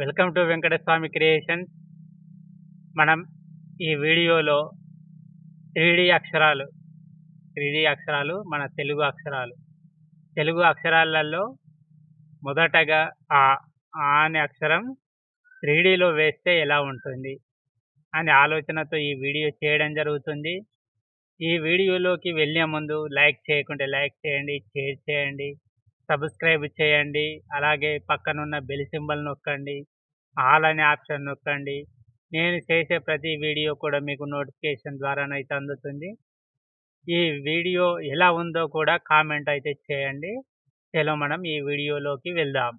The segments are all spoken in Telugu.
Welcome to Venkataswamy creations. మనం ఈ వీడియోలో త్రీ అక్షరాలు త్రీ అక్షరాలు మన తెలుగు అక్షరాలు. తెలుగు అక్షరాలలో మొదటగా ఆ ఆ అనే అక్షరం త్రీడీలో వేస్తే ఎలా ఉంటుంది అనే ఆలోచనతో ఈ వీడియో చేయడం జరుగుతుంది. ఈ వీడియోలోకి వెళ్ళే ముందు లైక్ చేయకుంటే లైక్ చేయండి షేర్ చేయండి. సబ్స్క్రైబ్ చేయండి. అలాగే పక్కనున్న బెల్ సింబల్ నొక్కండి. ఆల్ అనే ఆప్షన్ నొక్కండి. నేను చేసే ప్రతి వీడియో కూడా మీకు నోటిఫికేషన్ ద్వారానైతే అందుతుంది. ఈ వీడియో ఎలా ఉందో కూడా కామెంట్ అయితే చేయండి. చలో మనం ఈ వీడియోలోకి వెళ్దాం.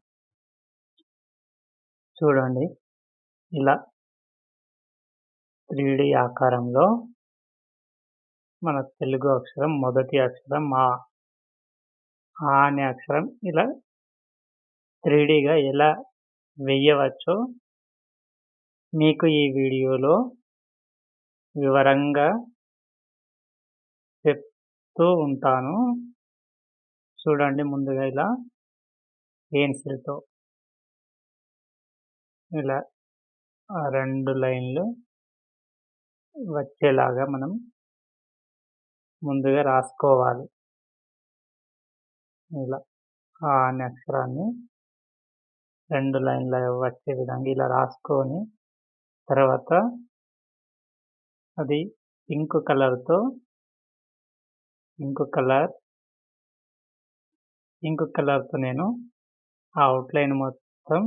చూడండి. ఇలా త్రీ ఆకారంలో మన తెలుగు అక్షరం మొదటి అక్షరం మా ఆ అనే అక్షరం. ఇలా త్రీడీగా ఎలా వెయ్యవచ్చో మీకు ఈ వీడియోలో వివరంగా చెప్తూ ఉంటాను. చూడండి ముందుగా ఇలా పెన్సిల్తో ఇలా రెండు లైన్లు వచ్చేలాగా మనం ముందుగా రాసుకోవాలి. ఇలా ఆ అనే అక్షరాన్ని రెండు లైన్ల వచ్చే విధంగా ఇలా రాసుకొని తర్వాత అది పింక్ కలర్తో పింక్ కలర్ పింక్ కలర్తో నేను ఆ అవుట్లైన్ మొత్తం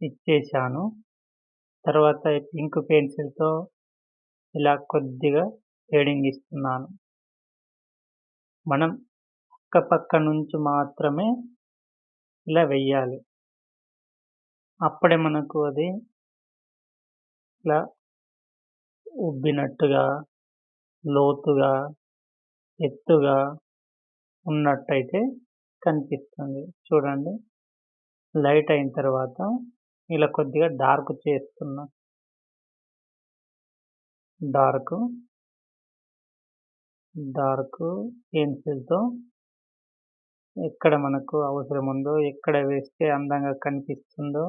ఇచ్చేసాను. తర్వాత పింక్ పెన్సిల్తో ఇలా కొద్దిగా షేడింగ్ ఇస్తున్నాను. మనం పక్క పక్క నుంచి మాత్రమే ఇలా వెయ్యాలి. అప్పుడే మనకు అది ఇలా ఉబ్బినట్టుగా లోతుగా ఎత్తుగా ఉన్నట్టయితే కనిపిస్తుంది. చూడండి. లైట్ అయిన తర్వాత ఇలా కొద్దిగా డార్క్ చేస్తున్నా. డార్క్ డార్క్ పెన్సిల్తో ఎక్కడ మనకు అవసరం ఉందో ఎక్కడ వేస్తే అందంగా కనిపిస్తుందో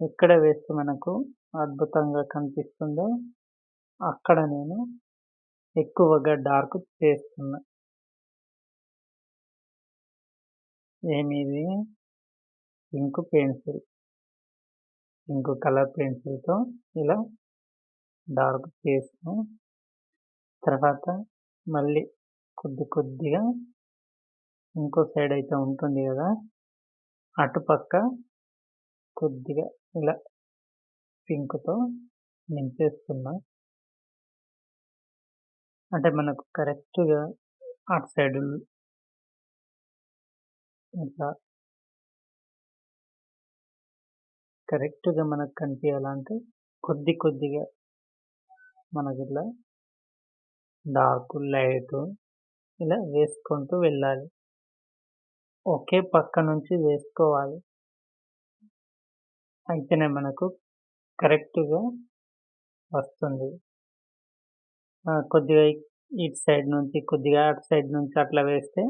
ఎక్కడ వేస్తే మనకు అద్భుతంగా కనిపిస్తుందో అక్కడ నేను ఎక్కువగా డార్క్ చేస్తున్నా. ఏమిది? Pink pencil. పింక్ కలర్ పెన్సిల్తో ఇలా డార్క్ చేసాను తర్వాత మళ్ళీ కొద్ది కొద్దిగా ఇంకో సైడ్ అయితే ఉంటుంది కదా. అటుపక్క కొద్దిగా ఇలా పింక్తో నింపేస్తున్నా. అంటే మనకు కరెక్ట్గా అటు సైడ్ ఇట్లా కరెక్ట్గా మనకు కనిపించాలంటే కొద్ది కొద్దిగా మనకి ఇట్లా డార్క్ లైట్ ఇలా వేసుకుంటూ వెళ్ళాలి. ఒకే పక్క నుంచి వేసుకోవాలి. అయితేనే మనకు కరెక్ట్గా వస్తుంది. కొద్దిగా ఇటు సైడ్ నుంచి కొద్దిగా అటు సైడ్ నుంచి అట్లా వేస్తే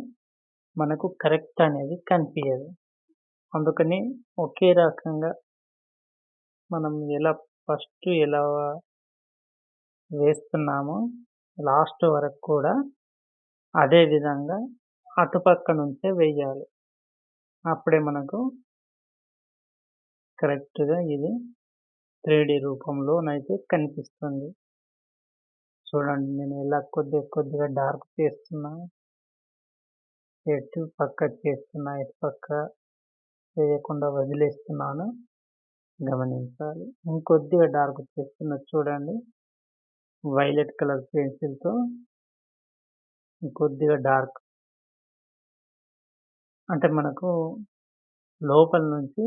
మనకు కరెక్ట్ అనేది కనిపించదు అందుకని ఒకే రకంగా మనం ఎలా ఫస్ట్ ఎలా వేస్తున్నామో లాస్ట్ వరకు కూడా అదే విధంగా అటుపక్క నుంచే వేయాలి అప్పుడే మనకు కరెక్ట్గా ఇది త్రీ రూపంలోనైతే కనిపిస్తుంది. చూడండి నేను ఎలా కొద్దిగా కొద్దిగా డార్క్ చేస్తున్నా. ఎటు పక్క చేస్తున్నా ఎటు పక్క చేయకుండా వదిలేస్తున్నాను. గమనించాలి. ఇంకొద్దిగా డార్క్ చేస్తున్నా చూడండి. వైలెట్ కలర్ పెన్సిల్తో కొద్దిగా డార్క్ అంటే మనకు లోపల నుంచి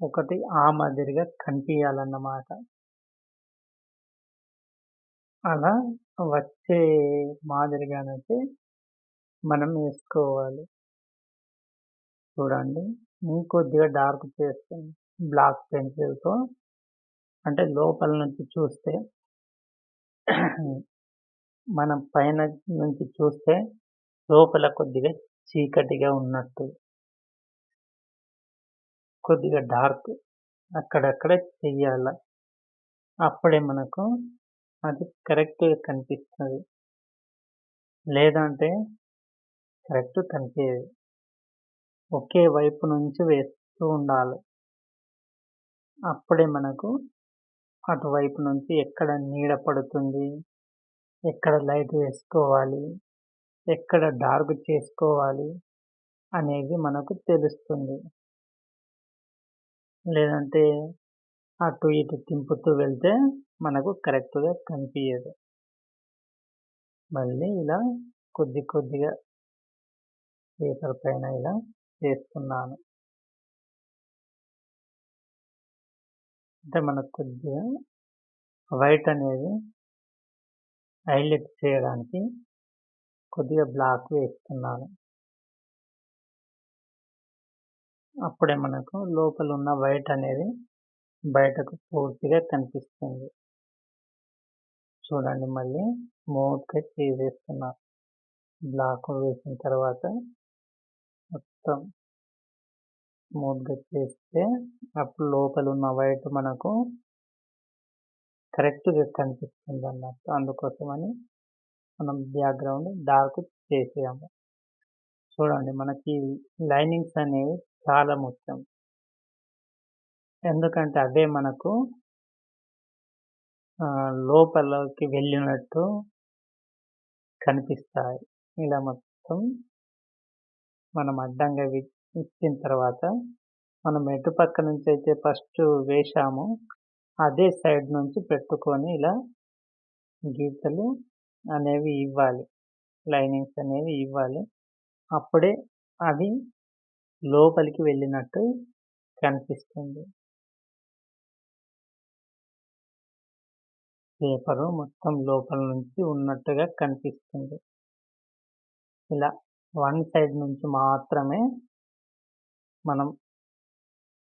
ఒకటి ఆ మాదిరిగా కనిపించాలన్నమాట అలా వచ్చే మాదిరిగానైతే మనం వేసుకోవాలి. చూడండి ఇంకొద్దిగా డార్క్ చేస్తాను. బ్లాక్ పెన్సిల్తో. అంటే లోపల నుంచి చూస్తే మనం పైన నుంచి చూస్తే లోపల కొద్దిగా చీకటిగా ఉన్నట్టు. కొద్దిగా డార్క్ అక్కడక్కడ చెయ్యాల. అప్పుడే మనకు అది కరెక్ట్గా కనిపిస్తుంది. లేదంటే కరెక్ట్ కనిపించేది ఒకే వైపు నుంచి వేస్తూ ఉండాలి. అప్పుడే మనకు అటువైపు నుంచి ఎక్కడ నీడ పడుతుంది ఎక్కడ లైట్ వేసుకోవాలి ఎక్కడ డార్క్ చేసుకోవాలి అనేది మనకు తెలుస్తుంది. లేదంటే అటు ఇటు తింపుతూ వెళ్తే మనకు కరెక్ట్గా కనిపించదు మళ్ళీ ఇలా కొద్ది కొద్దిగా పేపర్ పైన ఇలా చేస్తున్నాను. అంటే మనకు కొద్దిగా వైట్ అనేది హైలైట్ చేయడానికి కొద్దిగా బ్లాక్ వేస్తున్నాను. అప్పుడే మనకు లోపల ఉన్న వైట్ అనేది బయటకు పూర్తిగా కనిపిస్తుంది. చూడండి మళ్ళీ స్మూత్గా చేసేస్తున్నా. బ్లాక్ వేసిన తర్వాత మొత్తం స్మూత్గా చేస్తే అప్పుడు లోపల ఉన్న వైట్ మనకు కరెక్ట్గా కనిపిస్తుంది అన్నట్టు అందుకోసమని మనం బ్యాక్గ్రౌండ్ డార్క్ చేసాము చూడండి మనకి లైనింగ్స్ అనేవి చాలా ముఖ్యం. ఎందుకంటే అవే మనకు లోపలికి వెళ్ళినట్టు కనిపిస్తాయి. ఇలా మొత్తం మనం అడ్డంగా ఇచ్చిన తర్వాత మనం ఎటు పక్క నుంచి అయితే ఫస్ట్ వేశాము అదే సైడ్ నుంచి పెట్టుకొని ఇలా గీతలు అనేవి ఇవ్వాలి. లైనింగ్స్ అనేవి ఇవ్వాలి. అప్పుడే అవి లోపలికి వెళ్ళినట్టు కనిపిస్తుంది. పేపరు మొత్తం లోపల నుంచి ఉన్నట్టుగా కనిపిస్తుంది. ఇలా వన్ సైడ్ నుంచి మాత్రమే మనం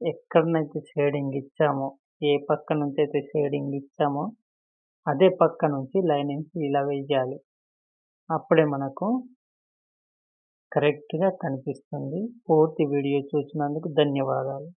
ఎక్కడనైతే షేడింగ్ ఇచ్చామో ఏ పక్క నుంచి అయితే షేడింగ్ ఇచ్చామో అదే పక్క నుంచి లైనింగ్స్ ఇలా వేయాలి అప్పుడే మనకు కరెక్ట్గా కనిపిస్తుంది. పూర్తి వీడియో చూసినందుకు ధన్యవాదాలు.